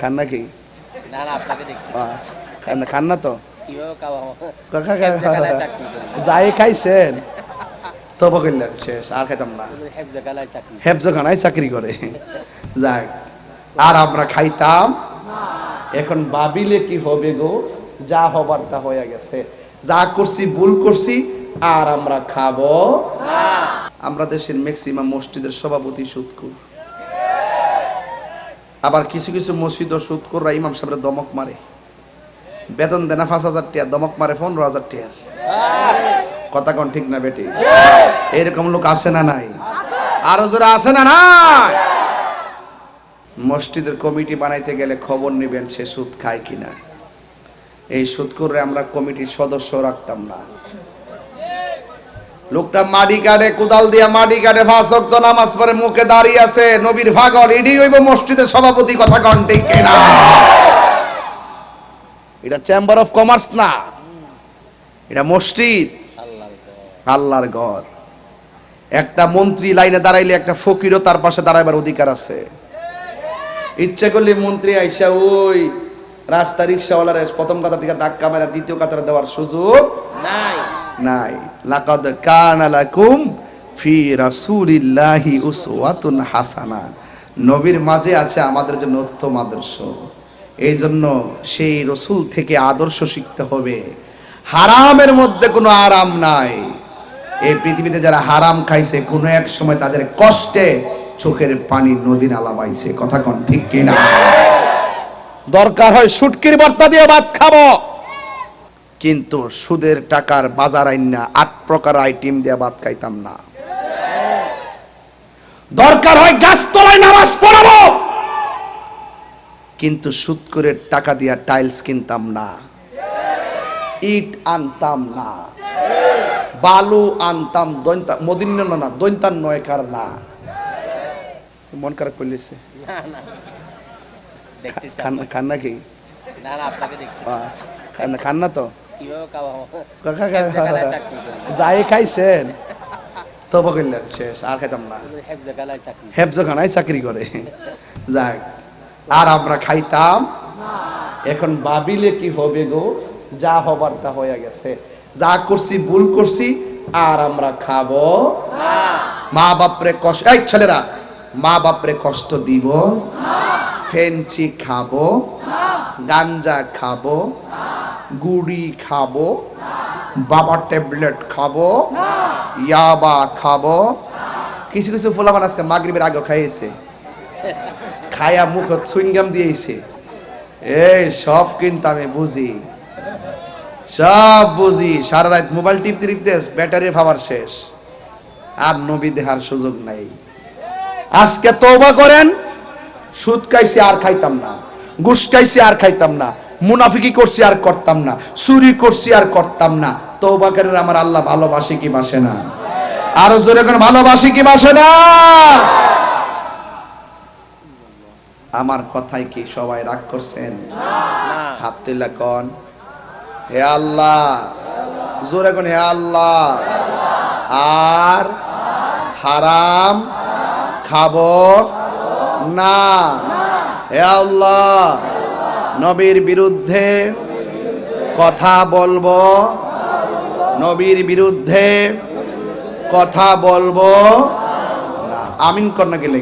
খান্না কি? আচ্ছা। খান্না তো? চাকরি করি। যাই খাইছেন তবে করলেন শেষ আর খাইতাম না। হেফজে কালায় চাকরি হেফজখানায় চাকরি করে। যাক আর আমরা খাইতাম। এখন ভাবিলে কি হবে গো? যা হবার তা হয়ে গেছে। যা করছি ভুল করছি আর আমরা খাব। আমরা দেশের ম্যাক্সিমাম মসজিদের সভাপতি সুৎকুর। আবার কিছু কিছু মসজিদ ও সুৎকুররা ইমাম সাহেবের দমক মারে। বেতন দেনা পাঁচ হাজার টিয়া, দমক মারে পনেরো হাজার টিয়ার কথা কোন ঠিক না বেটি? এরকম লোক আছে না নাই? আরও যারা আছে না নাই? মসজিদের কমিটি বানাইতে গেলে খবর নেবেন সে সুদ খায় কিনা। এই সুদ করে আমরা কমিটির সদস্য রাখতাম না। লোকটা মাটি কাটে কোদাল দিয়া মাটি কাটে ফাঁসক তো নামাজ পরে মুখে দাঁড়িয়ে আছে নবীর ভাগল এডি হইব মসজিদের সভাপতি কথা কন ঠিক কিনা? এটা চেম্বার অফ কমার্স না। এটা মসজিদ। আল্লাহ আল্লাহর ঘর। একটা মন্ত্রী লাইনে দাঁড়াইলে একটা ফকিরও তার পাশে দাঁড়াইবার অধিকার আছে। ইচ্ছে করলে মন্ত্রী আইসা ওই রাস্তা রিক্সাওয়ালার প্রথম কাতার থেকে ধাক্কা মেরা দ্বিতীয় কাতারে দেওয়ার সুযোগ নাই। নাই। লাকাদ কানা লাকুম ফি রাসূলিল্লাহি উসওয়াতুন হাসানা। নবীর মাঝে আছে আমাদের জন্য উত্তম আদর্শ। এই জন্য সেই রসুল থেকে আদর্শ শিখতে হবে। হারামের মধ্যে কোনো আরাম নাই। এই পৃথিবীতে যারা হারাম খাইছে, কোনো এক সময় তাদের কষ্টে চোখের পানি নদী নালা বাইছে। কথা কোন ঠিক কিনা? দরকার হয় সুটকির বর্তা দিয়ে ভাত খাব। কিন্তু সুদের টাকার বাজার আইনা আট প্রকার আইটেম দিয়ে ভাত খাইতাম না। দরকার হয় গাছতলায় নামাজ পড়াবো। কিন্তু সুদ করে টাকা দিয়া টাইলস কিনতাম না। ইট আনতাম না। বালু আনতাম দৈন্তা মদিন্য না দৈন্তান নয় কার না। মন খারাপ করলেছে না না। খান্না কি না না ও আচ্ছা। তো? কীভাবে। যাই খাইছেন তবে করলেন শেষ আর খাইতাম না। হেফজখানায় চাকরি। করে। যাক আর আমরা খাইতাম। এখন ভাবিলে কি হবে গো? যা হবার তা হয়ে গেছে। যা করছি ভুল করছি আর আমরা খাব মা বাপরে কষ্ট এই ছেলেরা মা বাপরে কষ্ট দিব ফেঞ্চি খাব গাঞ্জা খাব গুড়ি খাব বাবা ট্যাবলেট খাব, ইয়াবা খাব। কিছু কিছু ফুলাবান আজকে মাগরিবের আগে খাইয়েছে। খায়া মুখ সুইংগাম দিয়েছে। এই সব কিন্তু আমি বুঝি। সব বুঝি। সারা রাত মোবাইল টিপতে টিপতে ব্যাটারি ফাবার শেষ। আর নবী দেহার সুযোগ নাই। আজকে তওবা করেন, সুদ খাইছি আর খাইতাম না। ঘুষ খাইছি আর খাইতাম না। মুনাফিকি করছি আর করতাম না। চুরি করছি আর করতাম না। তওবা করেন আমার আল্লাহ ভালোবাসে কি বাসে না? আরও জোরে কোন ভালোবাসে কি বাসে না? আমার কথাই কি সবাই রাগ করছেন? হাত তুলে কন? হে আল্লাহ। জোরে কোন হে আল্লাহ। আর হারাম খাব না। হে আল্লাহ। নবীর বিরুদ্ধে কথা বলব। নবীর বিরুদ্ধে কথা বলব। না আমিন কন্যা গেলে।